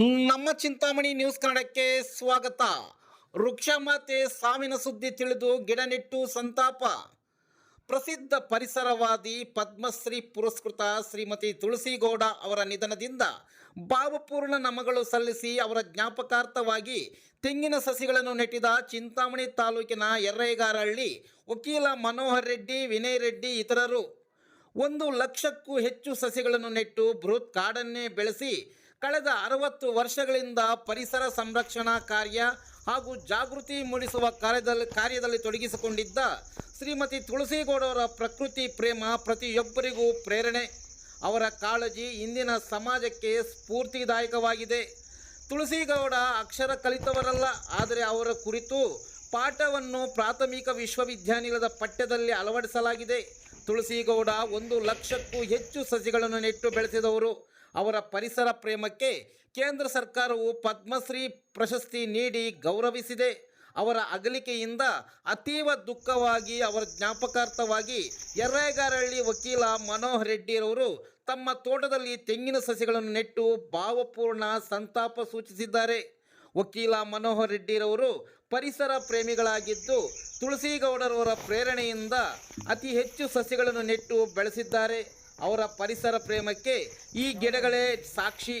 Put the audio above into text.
ನಮ್ಮ ಚಿಂತಾಮಣಿ ನ್ಯೂಸ್ ಕನ್ನಡಕ್ಕೆ ಸ್ವಾಗತ. ವೃಕ್ಷ ಮಾತೆ ಸಾವಿನ ಸುದ್ದಿ ತಿಳಿದು ಗಿಡ ನೆಟ್ಟು ಸಂತಾಪ. ಪ್ರಸಿದ್ಧ ಪರಿಸರವಾದಿ ಪದ್ಮಶ್ರೀ ಪುರಸ್ಕೃತ ಶ್ರೀಮತಿ ತುಳಸಿಗೌಡ ಅವರ ನಿಧನದಿಂದ ಭಾವಪೂರ್ಣ ನಮಗಳು ಸಲ್ಲಿಸಿ ಅವರ ಜ್ಞಾಪಕಾರ್ಥವಾಗಿ ತೆಂಗಿನ ಸಸಿಗಳನ್ನು ನೆಟ್ಟಿದ ಚಿಂತಾಮಣಿ ತಾಲೂಕಿನ ಎರ್ರೇಗಾರಹಳ್ಳಿ ವಕೀಲ ಮನೋಹರ್ ರೆಡ್ಡಿ, ವಿನಯ್ ರೆಡ್ಡಿ ಇತರರು. ಒಂದು ಲಕ್ಷಕ್ಕೂ ಹೆಚ್ಚು ಸಸಿಗಳನ್ನು ನೆಟ್ಟು ಬೃಹತ್ ಕಾಡನ್ನೇ ಬೆಳೆಸಿ ಕಳೆದ ಅರವತ್ತು ವರ್ಷಗಳಿಂದ ಪರಿಸರ ಸಂರಕ್ಷಣಾ ಕಾರ್ಯ ಹಾಗೂ ಜಾಗೃತಿ ಮೂಡಿಸುವ ಕಾರ್ಯದಲ್ಲಿ ಕಾರ್ಯದಲ್ಲಿ ತೊಡಗಿಸಿಕೊಂಡಿದ್ದ ಶ್ರೀಮತಿ ತುಳಸಿಗೌಡವರ ಪ್ರಕೃತಿ ಪ್ರೇಮ ಪ್ರತಿಯೊಬ್ಬರಿಗೂ ಪ್ರೇರಣೆ. ಅವರ ಕಾಳಜಿ ಇಂದಿನ ಸಮಾಜಕ್ಕೆ ಸ್ಫೂರ್ತಿದಾಯಕವಾಗಿದೆ. ತುಳಸಿಗೌಡ ಅಕ್ಷರ ಕಲಿತವರಲ್ಲ, ಆದರೆ ಅವರ ಕುರಿತು ಪಾಠವನ್ನು ಪ್ರಾಥಮಿಕ ವಿಶ್ವವಿದ್ಯಾನಿಲಯದ ಪಠ್ಯದಲ್ಲಿ ಅಳವಡಿಸಲಾಗಿದೆ. ತುಳಸಿಗೌಡ ಒಂದು ಲಕ್ಷಕ್ಕೂ ಹೆಚ್ಚು ಸಸಿಗಳನ್ನು ನೆಟ್ಟು ಬೆಳೆಸಿದವರು. ಅವರ ಪರಿಸರ ಪ್ರೇಮಕ್ಕೆ ಕೇಂದ್ರ ಸರ್ಕಾರವು ಪದ್ಮಶ್ರೀ ಪ್ರಶಸ್ತಿ ನೀಡಿ ಗೌರವಿಸಿದೆ. ಅವರ ಅಗಲಿಕೆಯಿಂದ ಅತೀವ ದುಃಖವಾಗಿ, ಅವರ ಜ್ಞಾಪಕಾರ್ಥವಾಗಿ ಯರ್ರೇಗಾರಹಳ್ಳಿ ವಕೀಲ ಮನೋಹರ್ ರೆಡ್ಡಿರವರು ತಮ್ಮ ತೋಟದಲ್ಲಿ ತೆಂಗಿನ ಸಸಿಗಳನ್ನು ನೆಟ್ಟು ಭಾವಪೂರ್ಣ ಸಂತಾಪ ಸೂಚಿಸಿದ್ದಾರೆ. ವಕೀಲ ಮನೋಹರ್ ರೆಡ್ಡಿರವರು ಪರಿಸರ ಪ್ರೇಮಿಗಳಾಗಿದ್ದು ತುಳಸಿಗೌಡರವರ ಪ್ರೇರಣೆಯಿಂದ ಅತಿ ಹೆಚ್ಚು ಸಸಿಗಳನ್ನು ನೆಟ್ಟು ಬೆಳೆಸಿದ್ದಾರೆ. ಅವರ ಪರಿಸರ ಪ್ರೇಮಕ್ಕೆ ಈ ಗಿಡಗಳೇ ಸಾಕ್ಷಿ.